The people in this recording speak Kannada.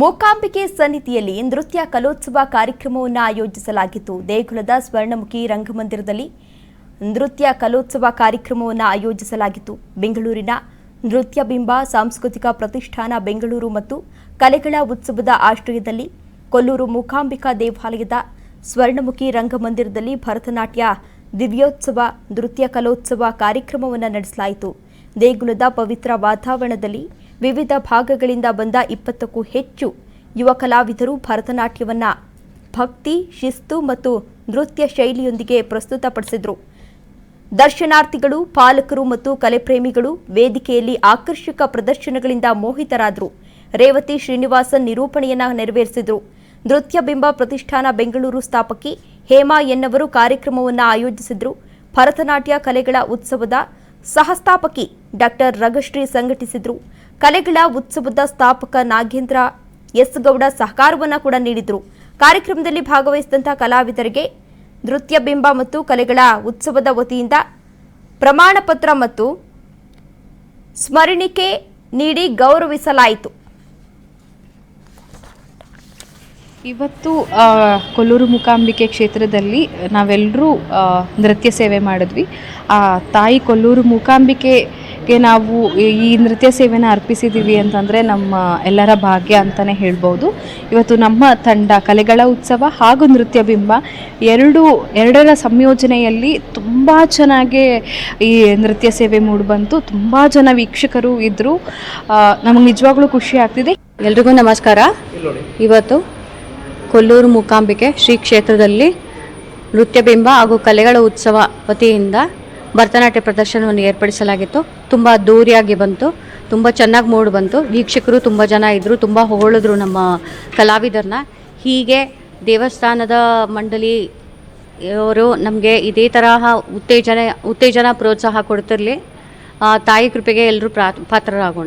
ಮೂಕಾಂಬಿಕೆ ಸನ್ನಿಧಿಯಲ್ಲಿ ನೃತ್ಯ ಕಲೋತ್ಸವ ಕಾರ್ಯಕ್ರಮವನ್ನು ಆಯೋಜಿಸಲಾಗಿತ್ತು. ದೇಗುಲದ ಸ್ವರ್ಣಮುಖಿ ರಂಗಮಂದಿರದಲ್ಲಿ ನೃತ್ಯ ಕಲೋತ್ಸವ ಕಾರ್ಯಕ್ರಮವನ್ನು ಆಯೋಜಿಸಲಾಗಿತ್ತು. ಬೆಂಗಳೂರಿನ ನೃತ್ಯ ಬಿಂಬ ಸಾಂಸ್ಕೃತಿಕ ಪ್ರತಿಷ್ಠಾನ ಬೆಂಗಳೂರು ಮತ್ತು ಕಲೆಗಳ ಉತ್ಸವದ ಆಶ್ರಯದಲ್ಲಿ ಕೊಲ್ಲೂರು ಮೂಕಾಂಬಿಕಾ ದೇವಾಲಯದ ಸ್ವರ್ಣಮುಖಿ ರಂಗಮಂದಿರದಲ್ಲಿ ಭರತನಾಟ್ಯ ದಿವ್ಯೋತ್ಸವ, ನೃತ್ಯ ಕಲೋತ್ಸವ ಕಾರ್ಯಕ್ರಮವನ್ನು ನಡೆಸಲಾಯಿತು. ದೇಗುಲದ ಪವಿತ್ರ ವಾತಾವರಣದಲ್ಲಿ ವಿವಿಧ ಭಾಗಗಳಿಂದ ಬಂದ ಇಪ್ಪತ್ತಕ್ಕೂ ಹೆಚ್ಚು ಯುವ ಕಲಾವಿದರು ಭರತನಾಟ್ಯವನ್ನ ಭಕ್ತಿ, ಶಿಸ್ತು ಮತ್ತು ನೃತ್ಯ ಶೈಲಿಯೊಂದಿಗೆ ಪ್ರಸ್ತುತಪಡಿಸಿದರು. ದರ್ಶನಾರ್ಥಿಗಳು, ಪಾಲಕರು ಮತ್ತು ಕಲೆಪ್ರೇಮಿಗಳು ವೇದಿಕೆಯಲ್ಲಿ ಆಕರ್ಷಕ ಪ್ರದರ್ಶನಗಳಿಂದ ಮೋಹಿತರಾದರು. ರೇವತಿ ಶ್ರೀನಿವಾಸನ್ ನಿರೂಪಣೆಯನ್ನ ನೆರವೇರಿಸಿದರು. ನೃತ್ಯ ಬಿಂಬ ಪ್ರತಿಷ್ಠಾನ ಬೆಂಗಳೂರು ಸ್ಥಾಪಕಿ ಹೇಮಾ ಎನ್ನವರು ಕಾರ್ಯಕ್ರಮವನ್ನು ಆಯೋಜಿಸಿದರು. ಭರತನಾಟ್ಯ ಕಲೆಗಳ ಉತ್ಸವದ ಸಹಸ್ಥಾಪಕಿ ಡಾಕ್ಟರ್ ರಘಶ್ರೀ ಸಂಘಟಿಸಿದ್ರು. ಕಲೆಗಳ ಉತ್ಸವದ ಸ್ಥಾಪಕ ನಾಗೇಂದ್ರ ಎಸ್ ಗೌಡ ಸಹಕಾರವನ್ನು ಕೂಡ ನೀಡಿದರು. ಕಾರ್ಯಕ್ರಮದಲ್ಲಿ ಭಾಗವಹಿಸಿದಂತಹ ಕಲಾವಿದರಿಗೆ ನೃತ್ಯ ಬಿಂಬ ಮತ್ತು ಕಲೆಗಳ ಉತ್ಸವದ ವತಿಯಿಂದ ಪ್ರಮಾಣ ಪತ್ರ ಮತ್ತು ಸ್ಮರಣಿಕೆ ನೀಡಿ ಗೌರವಿಸಲಾಯಿತು. ಇವತ್ತು ಕೊಲ್ಲೂರು ಮೂಕಾಂಬಿಕೆ ಕ್ಷೇತ್ರದಲ್ಲಿ ನಾವೆಲ್ಲರೂ ನೃತ್ಯ ಸೇವೆ ಮಾಡಿದ್ವಿ. ಆ, ತಾಯಿ ಕೊಲ್ಲೂರು ಮೂಕಾಂಬಿಕೆಗೆ ನಾವು ಈ- ಈ ನೃತ್ಯ ಸೇವೆನ ಅರ್ಪಿಸಿದ್ದೀವಿ ಅಂತಂದರೆ ನಮ್ಮ ಎಲ್ಲರ ಭಾಗ್ಯ ಅಂತಲೇ ಹೇಳ್ಬೋದು. ಇವತ್ತು ನಮ್ಮ ತಂಡ ಕಲೆಗಳ ಉತ್ಸವ ಹಾಗೂ ನೃತ್ಯ ಬಿಂಬ ಎರಡು ಎರಡರ ಸಂಯೋಜನೆಯಲ್ಲಿ ತುಂಬ ಚೆನ್ನಾಗಿ ಈ ನೃತ್ಯ ಸೇವೆ ಮೂಡಿಬಂತು ತುಂಬ ಜನ ವೀಕ್ಷಕರು ಇದ್ದರು ನಮಗೆ ನಿಜವಾಗ್ಲೂ ಖುಷಿ ಆಗ್ತಿದೆ. ಎಲ್ರಿಗೂ ನಮಸ್ಕಾರ. ಇವತ್ತು ಕೊಲ್ಲೂರು ಮೂಕಾಂಬಿಕೆ ಶ್ರೀ ಕ್ಷೇತ್ರದಲ್ಲಿ ನೃತ್ಯ ಬಿಂಬ ಹಾಗೂ ಕಲೆಗಳ ಉತ್ಸವ ವತಿಯಿಂದ ಭರತನಾಟ್ಯ ಪ್ರದರ್ಶನವನ್ನು ಏರ್ಪಡಿಸಲಾಗಿತ್ತು. ತುಂಬ ದೂರಿಯಾಗಿ ಬಂತು. ತುಂಬ ಚೆನ್ನಾಗಿ ಮೂಡ್ ಬಂತು. ವೀಕ್ಷಕರು ತುಂಬ ಜನ ಇದ್ದರು ತುಂಬ ಹೊಗಳಿದ್ರು ನಮ್ಮ ಕಲಾವಿದರನ್ನ ಹೀಗೆ ದೇವಸ್ಥಾನದ ಮಂಡಳಿ ಅವರು ನಮಗೆ ಇದೇ ತರಹ ಉತ್ತೇಜನ ಉತ್ತೇಜನ ಪ್ರೋತ್ಸಾಹ ಕೊಡ್ತಿರಲಿ. ತಾಯಿ ಕೃಪೆಗೆ ಎಲ್ಲರೂ ಪ್ರಾ ಪಾತ್ರರಾಗೋಣ.